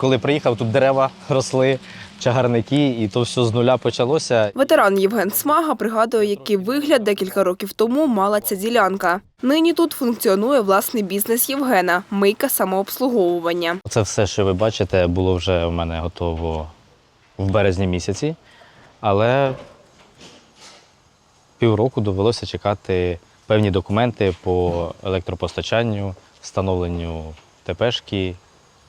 Коли приїхав, тут дерева росли, чагарники, і то все з нуля почалося. Ветеран Євген Смага пригадує, який вигляд декілька років тому мала ця ділянка. Нині тут функціонує власний бізнес Євгена мийка самообслуговування. Це все, що ви бачите, було вже у мене готово в березні місяці, але півроку довелося чекати певні документи по електропостачанню, встановленню ТПшки,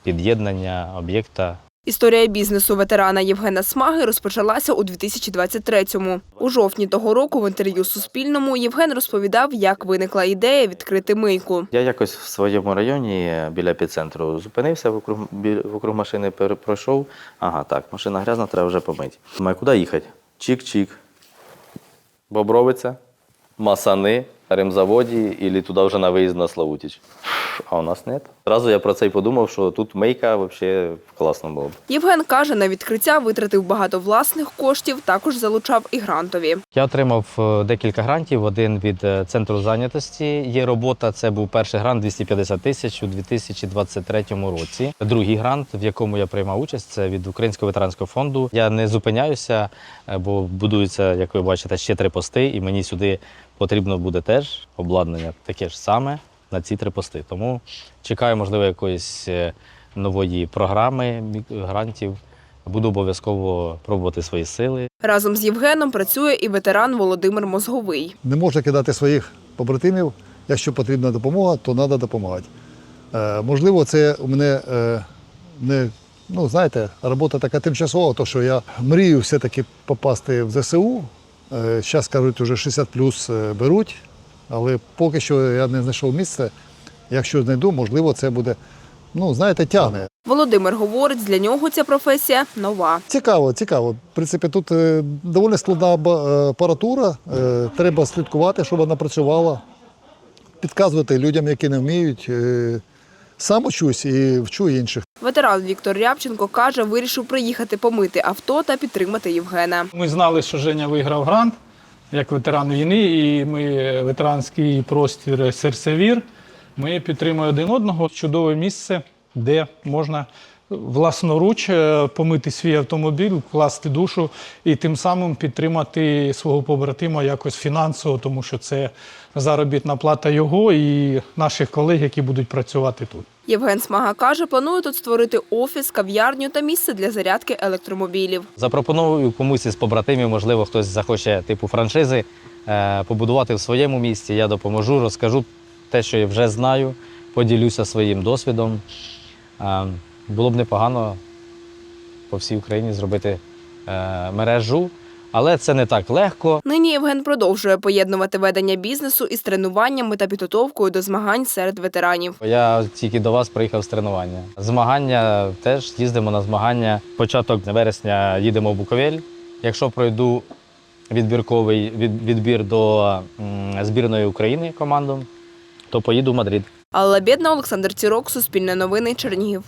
під'єднання об'єкта. Історія бізнесу ветерана Євгена Смаги розпочалася у 2023-му. У жовтні того року в інтерв'ю Суспільному Євген розповідав, як виникла ідея відкрити мийку. Я якось в своєму районі біля епіцентру зупинився, вокруг, вокруг машини пройшов. Ага, так, машина грязна, треба вже помити. Думаю, куди їхати? Чик-чик. Бобровиця, Масани, ремзаводі, і туди вже на виїзд на Славутіч. А у нас нет. Зразу я про це й подумав, що тут мийка взагалі класно було б. Євген каже, на відкриття витратив багато власних коштів, також залучав і грантові. Я отримав е, декілька грантів. Один від е, центру зайнятості є робота. Це був перший грант 250 тисяч у 2023 році. Другий грант, в якому я приймав участь, це від Українського ветеранського фонду. Я не зупиняюся, е, бо будуються, як ви бачите, ще три пости, і мені сюди потрібно буде теж обладнання таке ж саме на ці три пости. Тому чекаю, можливо, якоїсь е, нової програми грантів. Буду обов'язково пробувати свої сили. Разом з Євгеном працює і ветеран Володимир Мозговий. Не можна кидати своїх побратимів. Якщо потрібна допомога, то треба допомагати. Е, можливо, це у мене е, не, ну, знаєте, робота така тимчасова, то що я мрію все-таки попасти в ЗСУ. Зараз кажуть, вже 60 плюс е, беруть, але поки що я не знайшов місце. Якщо знайду, можливо, це буде, ну, знаєте, тягне. Володимир говорить, для нього ця професія нова. Цікаво, цікаво. В принципі, тут е, доволі складна е, апаратура. Е, Треба слідкувати, щоб вона працювала, підказувати людям, які не вміють. Сам учусь і вчу інших. Ветеран Віктор Рябченко каже, вирішив приїхати помити авто та підтримати Євгена. Ми знали, що Женя виграв грант як ветеран війни, і ми ветеранський простір серцевір. Ми підтримуємо один одного. Чудове місце, де можна власноруч е, помити свій автомобіль, вкласти душу і тим самим підтримати свого побратима якось фінансово, тому що це заробітна плата його і наших колег, які будуть працювати тут. Євген Смага каже, планує тут створити офіс, кав'ярню та місце для зарядки електромобілів. Запропоную комусь із побратимів, можливо, хтось захоче типу франшизи е, побудувати в своєму місті. Я допоможу, розкажу те, що я вже знаю, поділюся своїм досвідом. Було б непогано по всій Україні зробити е, мережу, але це не так легко. Нині Євген продовжує поєднувати ведення бізнесу із тренуваннями та підготовкою до змагань серед ветеранів. Я тільки до вас приїхав з тренування. Змагання теж їздимо на змагання. Початок вересня їдемо в Буковель. Якщо пройду відбірковий від, відбір до збірної України команду, то поїду в Мадрид. Алла Бєдна, Олександр Цірок, Суспільне новини, Чернігів.